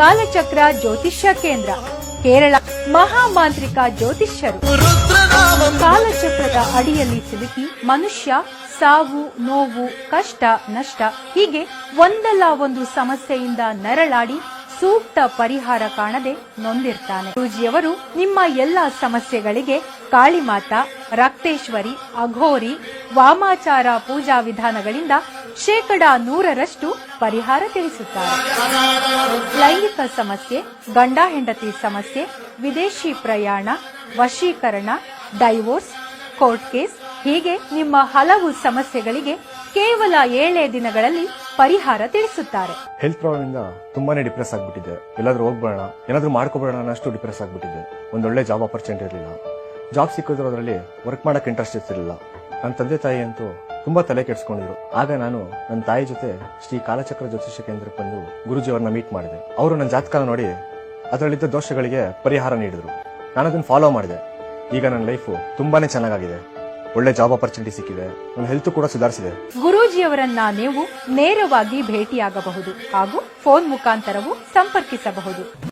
ಕಾಲಚಕ್ರ ಜ್ಯೋತಿಷ್ಯ ಕೇಂದ್ರ, ಕೇರಳ ಮಹಾಮಾಂತ್ರಿಕ ಜ್ಯೋತಿಷ್ಯರು. ಕಾಲಚಕ್ರದ ಅಡಿಯಲ್ಲಿ ಸಿಲುಕಿ ಮನುಷ್ಯ, ಸಾವು, ನೋವು, ಕಷ್ಟ, ನಷ್ಟ, ಹೀಗೆ ಒಂದಲ್ಲ ಒಂದು ಸಮಸ್ಯೆಯಿಂದ ನರಳಾಡಿ ಸೂಕ್ತ ಪರಿಹಾರ ಕಾಣದೆ ನೊಂದಿರ್ತಾನೆ. ಗುರುಜಿಯವರು ನಿಮ್ಮ ಎಲ್ಲ ಸಮಸ್ಯೆಗಳಿಗೆ ಕಾಳಿಮಾತಾ, ರಕ್ತೇಶ್ವರಿ, ಅಘೋರಿ, ವಾಮಾಚಾರ ಪೂಜಾ ವಿಧಾನಗಳಿಂದ ಶೇಕಡ ನೂರರಷ್ಟು ಪರಿಹಾರ ತಿಳಿಸುತ್ತಾರೆ. ಸಮಸ್ಯೆ, ಗಂಡ ಹೆಂಡತಿ ಸಮಸ್ಯೆ, ವಿದೇಶಿ ಪ್ರಯಾಣ, ವಶೀಕರಣ, ಡೈವೋರ್ಸ್, ಕೋರ್ಟ್ ಕೇಸ್, ಹೀಗೆ ನಿಮ್ಮ ಹಲವು ಸಮಸ್ಯೆಗಳಿಗೆ ಕೇವಲ ಏಳೇ ದಿನಗಳಲ್ಲಿ ಪರಿಹಾರ ತಿಳಿಸುತ್ತಾರೆ. ಹೆಲ್ತ್ ಪ್ರಾಬ್ಲಮ್ ಇಂದ ತುಂಬಾನೇ ಡಿಪ್ರೆಸ್ ಆಗ್ಬಿಟ್ಟಿದೆ. ಎಲ್ಲಾದ್ರೂ ಹೋಗ್ಬೇಡ ಏನಾದ್ರೂ ಮಾಡ್ಕೋಬೇಡ ಅನ್ನೋಷ್ಟು ಡಿಪ್ರೆಸ್ ಆಗ್ಬಿಟ್ಟಿದೆ. ಒಂದೊಳ್ಳೆ ಜಾಬ್ ಅಪರ್ಚುನಿಟಿ ಇರಲಿಲ್ಲ. ಜಾಬ್ ಸಿಕ್ಕಿದ್ರಲ್ಲಿ ವರ್ಕ್ ಮಾಡಕ್ ಇಂಟ್ರೆಸ್ಟ್ ಇರ್ತಿರ್ಲಿಲ್ಲ. ನನ್ನ ತಂದೆ ತಾಯಿ ಅಂತೂ ತುಂಬಾ ತಲೆ ಕೆಡಿಸ್ಕೊಂಡಿದ್ರು. ಆಗ ನಾನು ನನ್ನ ತಾಯಿ ಜೊತೆ ಶ್ರೀ ಕಾಲಚಕ್ರ ಜ್ಯೋತಿಷ್ಯ ಕೇಂದ್ರಕ್ಕೆ ಬಂದು ಗುರುಜಿ ಅವ್ರನ್ನ ಮೀಟ್ ಮಾಡಿದೆ. ಅವರು ನನ್ನ ಜಾತಕ ನೋಡಿ ಅದರಲ್ಲಿದ್ದ ದೋಷಗಳಿಗೆ ಪರಿಹಾರ ನೀಡಿದ್ರು. ನಾನು ಅದನ್ನು ಫಾಲೋ ಮಾಡಿದೆ. ಈಗ ನನ್ನ ಲೈಫು ತುಂಬಾನೇ ಚೆನ್ನಾಗಿದೆ ಒಳ್ಳೆ ಜಾಬ್ ಆಪರ್ಚುನಿಟಿ ಸಿಕ್ಕಿದೆ. ನನ್ನ ಹೆಲ್ತ್ ಕೂಡ ಸುಧಾರಿಸಿದೆ. ಗುರೂಜಿಯವರನ್ನ ನೀವು ನೇರವಾಗಿ ಭೇಟಿಯಾಗಬಹುದು ಹಾಗೂ ಫೋನ್ ಮುಖಾಂತರವೂ ಸಂಪರ್ಕಿಸಬಹುದು.